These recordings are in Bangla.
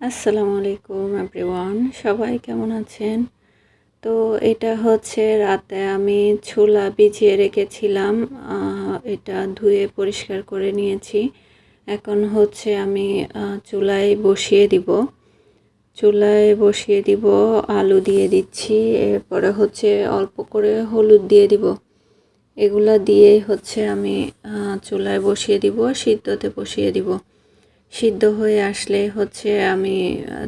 আসসালামু আলাইকুম, এভরিওয়ান। সবাই কেমন আছেন? তো এটা হচ্ছে রাতে আমি ছোলা ভিজিয়ে রেখেছিলাম এটা ধুয়ে পরিষ্কার করে নিয়েছি। এখন হচ্ছে আমি চুলায় বসিয়ে দিব। চুলায় বসিয়ে দিব, আলু দিয়ে দিচ্ছি, এরপরে হচ্ছে অল্প করে হলুদ দিয়ে দিব। এগুলা দিয়ে হচ্ছে আমি চুলায় বসিয়ে দিব, সিদ্ধতে বসিয়ে দিব। সিদ্ধ হয়ে আসলে হচ্ছে আমি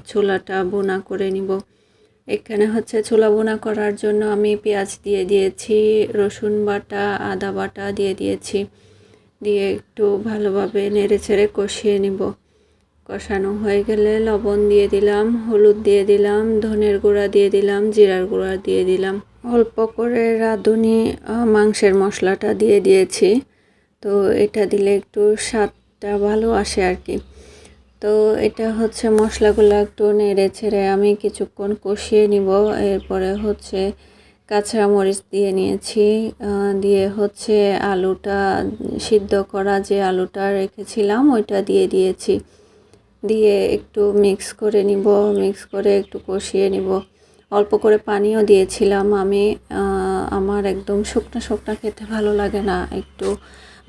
ছোলাটা বোনা করে নিব। এখানে হচ্ছে ছোলা বোনা করার জন্য আমি পেঁয়াজ দিয়ে দিয়েছি, রসুন বাটা, আদা বাটা দিয়ে দিয়েছি। দিয়ে একটু ভালোভাবে নেড়ে ছেড়ে কষিয়ে নিব। কষানো হয়ে গেলে লবণ দিয়ে দিলাম, হলুদ দিয়ে দিলাম, ধনের গুঁড়া দিয়ে দিলাম, জিরার গুঁড়া দিয়ে দিলাম। অল্প করে রাঁধুনি মাংসের মশলাটা দিয়ে দিয়েছি। তো এটা দিলে একটু স্বাদটা ভালো আসে আর কি। তো এটা হচ্ছে মশলাগুলো একটু নেড়ে ছেড়ে আমি কিছুক্ষণ কষিয়ে নিব। এরপরে হচ্ছে কাঁচা মরিচ দিয়ে নিয়েছি। দিয়ে হচ্ছে আলুটা সিদ্ধ করা যে আলুটা রেখেছিলাম ওইটা দিয়ে দিয়েছি। দিয়ে একটু মিক্স করে নিব, মিক্স করে একটু কষিয়ে নিব। অল্প করে পানিও দিয়েছিলাম আমি। আমার একদম শুকনা শুকনো খেতে ভালো লাগে না। একটু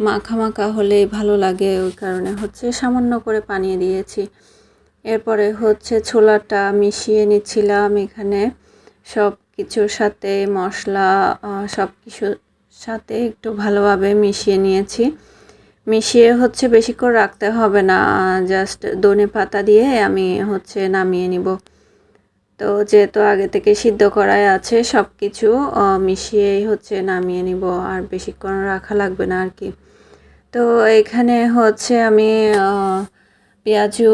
মাখা মাখা হলেই ভালো লাগে, ওই কারণে হচ্ছে সামান্য করে পানি দিয়েছি। এরপরে হচ্ছে ছোলাটা মিশিয়ে নিচ্ছিলাম এখানে। সব কিছুর সাথে মশলা সব কিছুর সাথে একটু ভালোভাবে মিশিয়ে নিয়েছি। মিশিয়ে হচ্ছে বেশিক্ষণ রাখতে হবে না, জাস্ট ধনে পাতা দিয়ে আমি হচ্ছে নামিয়ে নিব। তো যেহেতু আগে থেকে সিদ্ধ করাই আছে সব কিছু মিশিয়েই হচ্ছে নামিয়ে নিব আর বেশিক্ষণ রাখা লাগবে না আর কি। তো এখানে হচ্ছে আমি পেঁয়াজু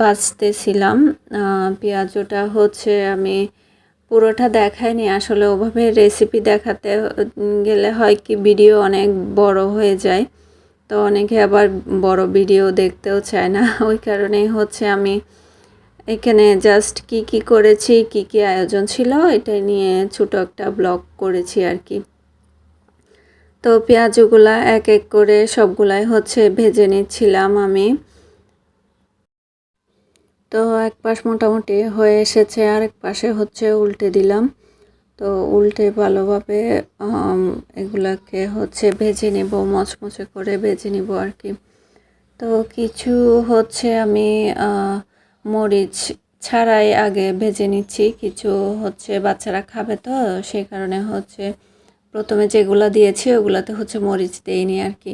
বাছতেছিলাম। আহ, পেঁয়াজুটা হচ্ছে আমি পুরোটা দেখাইনি আসলে ওভাবে রেসিপি দেখাতে গেলে হয় কি ভিডিও অনেক বড় হয়ে যায়। তো অনেকে আবার বড় ভিডিও দেখতেও চায় না ওই কারণেই হচ্ছে আমি এখানে জাস্ট কি কি করেছি, কি কি আয়োজন ছিল এটা নিয়ে ছোট একটা ব্লগ করেছি আর কি তো পেঁয়াজগুলা এক এক করে সবগুলাই হচ্ছে ভেজে নিচ্ছিলাম আমি। তো এক পাশ মোটামুটি হয়ে এসেছে আর এক পাশে হচ্ছে উল্টে দিলাম। তো উল্টে ভালোভাবে এগুলাকে হচ্ছে ভেজে নেব, মচমচে করে ভেজে নিব আর কি তো কিছু হচ্ছে আমি মরিচ ছাড়াই আগে ভেজে নিচ্ছি। কিছু হচ্ছে বাচ্চারা খাবে তো, সেই কারণে হচ্ছে প্রথমে যেগুলো দিয়েছি ওগুলাতে হচ্ছে মরিচ দেইনি আর কি।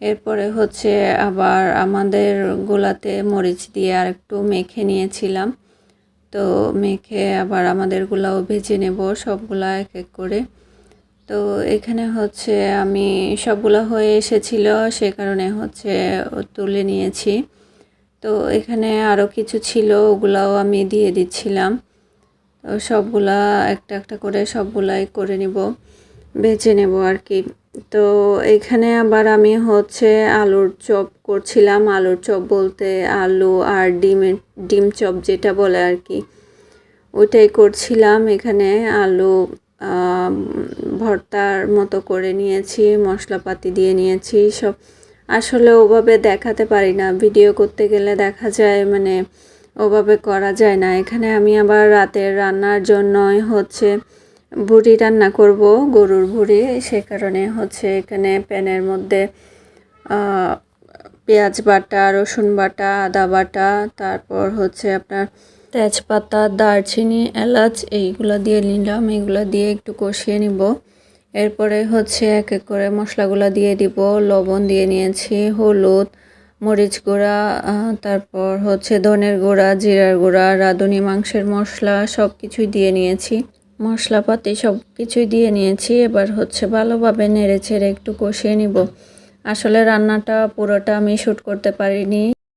এরপরে হচ্ছে আবার আমাদের গোলাতে মরিচ দিয়ে আর একটু মেখে নিয়েছিলাম। তো মেখে আবার আমাদের গুলাও ভেজে নেব সবগুলা এক এক করে। তো এখানে হচ্ছে আমি সবগুলো হয়ে এসেছিল, সে কারণে হচ্ছে তুলে নিয়েছি। তো এখানে আরও কিছু ছিল, ওগুলাও আমি দিয়ে দিচ্ছিলাম। তো সবগুলা একটা একটা করে সবগুলাই করে নিব, বেছে নেব আর কি তো এখানে আবার আমি হচ্ছে আলুর চপ করছিলাম। আলুর চপ বলতে আলু আর ডিমের, ডিম চপ যেটা বলে আর কি ওইটাই করছিলাম। এখানে আলু ভর্তার মতো করে নিয়েছি, মশলাপাতি দিয়ে নিয়েছি, সব আসলে ওভাবে দেখাতে পারি না। ভিডিও করতে গেলে দেখা যায় মানে ওভাবে করা যায় না। এখানে আমি আবার রাতের রান্নার জন্যই হচ্ছে ভুড়ি রান্না করব, গরুর ভুড়ি। সে কারণে হচ্ছে এখানে প্যানের মধ্যে পেঁয়াজ বাটা, রসুন বাটা, আদা বাটা, তারপর হচ্ছে আপনার তেজপাতা, দারচিনি, এলাচ, এইগুলো দিয়ে নিলাম। এগুলো দিয়ে একটু কষিয়ে নিব। এরপরে হচ্ছে এক এক করে মশলাগুলো দিয়ে দিব, লবণ দিয়ে নিয়েছি, হলুদ, মরিচ গুঁড়া তারপর হচ্ছে ধনের গুঁড়া, জিরার গুঁড়া, রাঁধুনি, মাংসের মশলা সব কিছুই দিয়ে নিয়েছি। মশলাপাতি সব কিছুই দিয়ে নিয়েছি, এবার হচ্ছে ভালোভাবে নেড়ে ছেড়ে একটু কষিয়ে নিব। আসলে রান্নাটা পুরোটা আমি শ্যুট করতে পারিনি।